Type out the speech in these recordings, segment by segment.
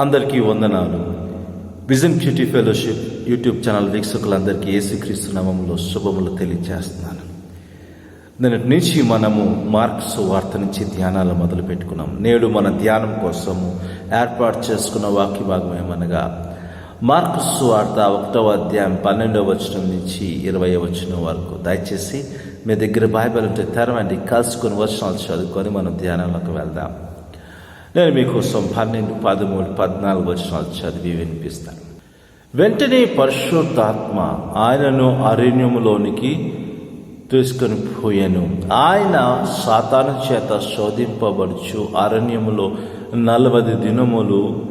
అందరికీ వందనాలు. Vision beauty fellowship YouTube channel వీక్షకులందరికీ యేసుక్రీస్తు నామంలో శుభములు తెలియజేస్తున్నాను నిన్నటి నుంచి మనము మార్క్స్ వార్త నుంచి ధ్యానాలు మొదలు పెట్టుకున్నాం. నేడు మన ధ్యానం కోసము ఏర్పాటు చేసుకున్న వాక్య భాగం ఏమనగా మార్క్స్ వార్త ఒకటవ అధ్యాయం పన్నెండవ వచనం నుంచి ఇరవై వచనం వరకు. దయచేసి మీ దగ్గర బైబిల్ ఉంటే తెరవండి. కలుసుకొని వచనాలు చదువుకొని మనం ధ్యానంలోకి వెళ్దాం. నేను మీకోసం పన్నెండు పదమూడు పద్నాలుగు వచనాలు చదివి వినిపిస్తాను. వెంటనే పరిశుద్ధాత్మ ఆయనను అరణ్యములోనికి తీసుకొని పోయాను. ఆయన సాతాను చేత శోధింపబడుచు అరణ్యములో నలభై దినములు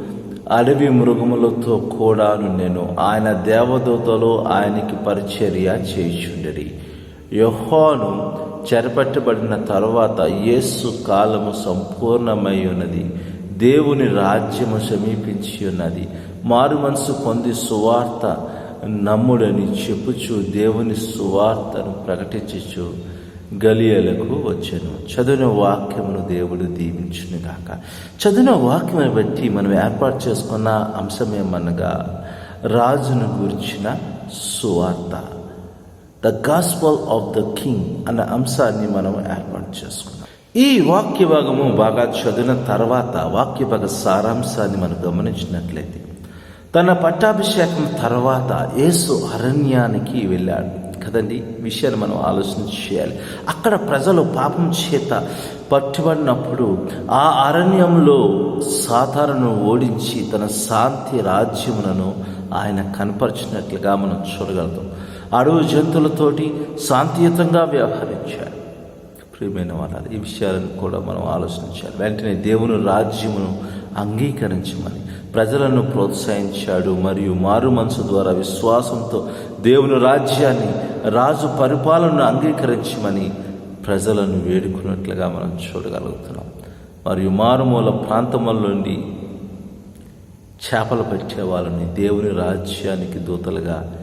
అడవి మృగములతో కూడాను నేను ఆయన దేవదూతలో ఆయనకి పరిచర్య చేయుచుండరి. యెహోను చెరపట్టబడిన తర్వాత యేసు కాలము సంపూర్ణమై ఉన్నది. దేవుని రాజ్యము సమీపించి ఉన్నది. మారు మనసు పొంది సువార్త నమ్ముడని చెప్పుచు దేవుని సువార్తను ప్రకటించుచు గలియలకు వచ్చాను. చదివిన వాక్యమును దేవుడు దీవించును గాక చదివిన వాక్యమును బట్టి మనం ఏర్పాటు చేసుకున్న అంశం ఏమనగా రాజును గురించిన సువార్త. The gospel of the king అన్న అంశాన్ని మనం ఏర్పాటు చేసుకున్నాం. ఈ వాక్య భాగము బాగా చదివిన తర్వాత వాక్య భాగ సారాంశాన్ని మనం గమనించినట్లయితే తన పట్టాభిషేకం తర్వాత యేసు అరణ్యానికి వెళ్ళాడు. కదండి? విషయాన్ని మనం ఆలోచన చేయాలి. అక్కడ ప్రజలు పాపం చేత పట్టుబడినప్పుడు ఆ అరణ్యంలో సాతారను ఓడించి తన శాంతి రాజ్యములను ఆయన కనపరిచినట్లుగా మనం చూడగలుగుతాం. అడవి జంతువులతోటి శాంతియుతంగా వ్యవహరించాడు ప్రియమైన వాళ్ళు ఈ విషయాలను కూడా మనం ఆలోచించాలి. వెంటనే దేవుని రాజ్యమును అంగీకరించమని ప్రజలను ప్రోత్సహించాడు మరియు మారు మనసు ద్వారా విశ్వాసంతో దేవుని రాజ్యాన్ని రాజు పరిపాలనను అంగీకరించమని ప్రజలను వేడుకున్నట్లుగా మనం చూడగలుగుతున్నాం. మరియు మారుమూల ప్రాంతముల నుండి చేపలు పట్టే వాళ్ళని దేవుని రాజ్యానికి దూతలుగా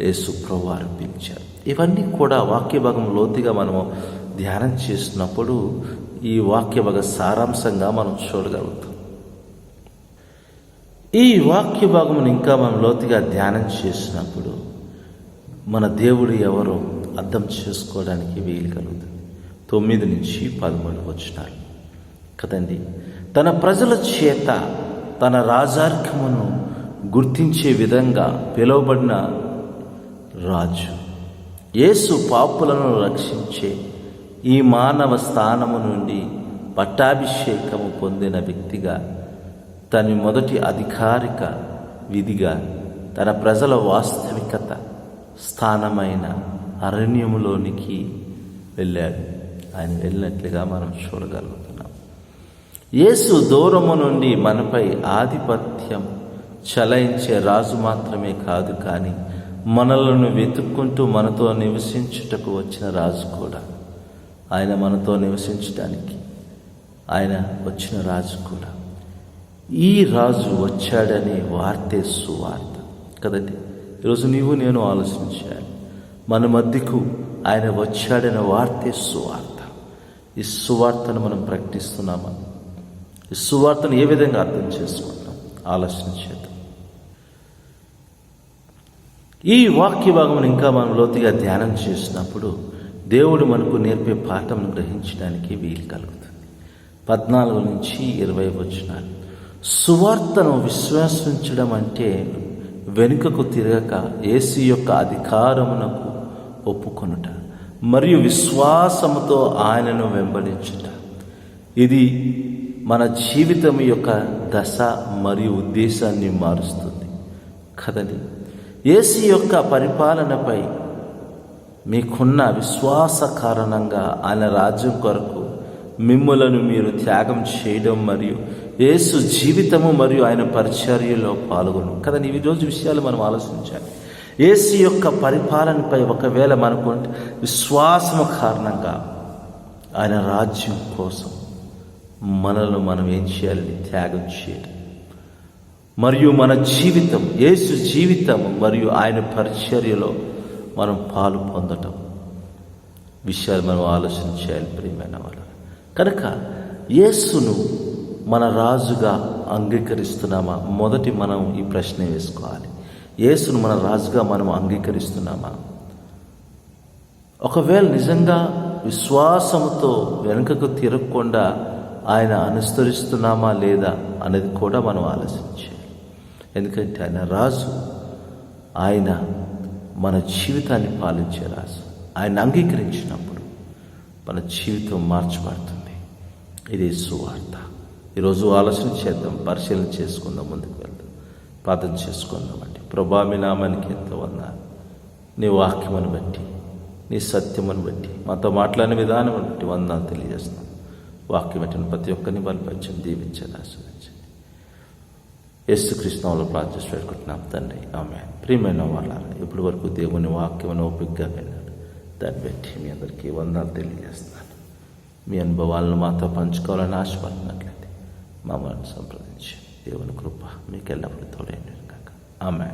యేసుప్రభు అర్పించారు. ఇవన్నీ కూడా వాక్య భాగం లోతుగా మనము ధ్యానం చేసినప్పుడు ఈ వాక్య భాగ సారాంశంగా మనం చూడగలుగుతాం. ఈ వాక్య భాగమును ఇంకా మనం లోతుగా ధ్యానం చేసినప్పుడు మన దేవుడు ఎవరో అర్థం చేసుకోవడానికి వీలు కలుగుతుంది. తొమ్మిది నుంచి పదమూడు వచ్చినారు కదండి తన ప్రజల చేత తన రాజార్కమును గుర్తించే విధంగా పిలువబడిన రాజు. యేసు పాపులను రక్షించే ఈ మానవ స్థానము నుండి పట్టాభిషేకము పొందిన వ్యక్తిగా తన మొదటి అధికారిక విధిగా తన ప్రజల వాస్తవికత స్థానమైన అరణ్యములోనికి వెళ్ళాడు. ఆయన వెళ్ళినట్లుగా మనం చూడగలుగుతున్నాం. యేసు దూరము నుండి మనపై ఆధిపత్యం చలాయించే రాజు మాత్రమే కాదు కానీ మనలను వెతుక్కుంటూ మనతో నివసించుటకు వచ్చిన రాజు కూడా. ఆయన మనతో నివసించడానికి ఆయన వచ్చిన రాజు కూడా. ఈ రాజు వచ్చాడనే వార్తే సువార్త. కదండి? ఈరోజు నీవు నేను ఆలోచించాలి. మన మధ్యకు ఆయన వచ్చాడనే వార్తే సువార్త. ఈ సువార్తను మనం ప్రకటిస్తున్నామా? ఈ సువార్తను ఏ విధంగా అర్థం చేసుకుంటాం ఆలోచన చేద్దాం. ఈ వాక్య భాగం ఇంకా మనం లోతుగా ధ్యానం చేసినప్పుడు దేవుడు మనకు నేర్పే పాఠంను గ్రహించడానికి వీలు కలుగుతుంది. పద్నాలుగు నుంచి ఇరవై వచ్చినాలు సువార్తను విశ్వసించడం అంటే వెనుకకు తిరగక ఏసు యొక్క అధికారమునకు ఒప్పుకొనుట మరియు విశ్వాసముతో ఆయనను వెంబడించుట. ఇది మన జీవితం యొక్క దశ మరియు ఉద్దేశాన్ని మారుస్తుంది. కదండి? ఏసు యొక్క పరిపాలనపై మీకున్న విశ్వాస కారణంగా ఆయన రాజ్యం కొరకు మిమ్ములను మీరు త్యాగం చేయడం మరియు యేసు జీవితము మరియు ఆయన పరిచర్యలో పాల్గొను. కదా ఈ రోజు విషయాలు మనం ఆలోచించాలి. యేసు యొక్క పరిపాలనపై ఒకవేళ మనకు విశ్వాసము కారణంగా ఆయన రాజ్యం కోసం మనల్ని మనం ఏం చేయాలని త్యాగం చేయడం. మరియు మన జీవితం యేసు జీవితం మరియు ఆయన పరిచర్యలో మనం పాలు పొందటం. విషయాలు మనం ఆలోచన చేయాలి ప్రియమైన వాళ్ళు కనుక యేసును మన రాజుగా అంగీకరిస్తున్నామా? మొదటి మనం ఈ ప్రశ్న వేసుకోవాలి. యేసును మన రాజుగా మనం అంగీకరిస్తున్నామా? ఒకవేళ నిజంగా విశ్వాసంతో వెనుకకు తిరగకుండా ఆయన అనుసరిస్తున్నామా లేదా అనేది కూడా మనం ఆలోచించాలి ఎందుకంటే ఆయన రాజు. ఆయన మన జీవితాన్ని పాలించే రాజు. ఆయన అంగీకరించినప్పుడు మన జీవితం మార్చబడుతుంది. ఇది సువార్త ఈరోజు ఆలోచన చేద్దాం పరిశీలన చేసుకుందాం ముందుకు వెళ్దాం. ప్రార్థన చేసుకుందాం అండి ప్రభా మీ నామానికి ఎంతో వందాలు నీ వాక్యమును బట్టి నీ సత్యమును బట్టి మాతో మాట్లాడిన విధానం బట్టి వందాలు తెలియజేస్తున్నాం. వాక్యం పెట్టిన ప్రతి ఒక్కరిని బలపరచండి దీవించండి ఆశ్రయించండి యేసు కృష్ణంలో ప్రార్థన పెట్టుకుంటున్నాం తండ్రి. ఆమె ప్రియమైన వాళ్ళ ఇప్పటి వరకు దేవుని వాక్యమును ఓపికగా విన్నాడు దాన్ని బట్టి మీ అందరికీ వందలు తెలియజేస్తున్నాను. మీ అనుభవాలను మాతో పంచుకోవాలని ఆశపడుతున్నట్లయితే మమ్మల్ని సంప్రదించి దేవుని కృప మీకు ఎల్లప్పుడూ తోడైంది కాక ఆమె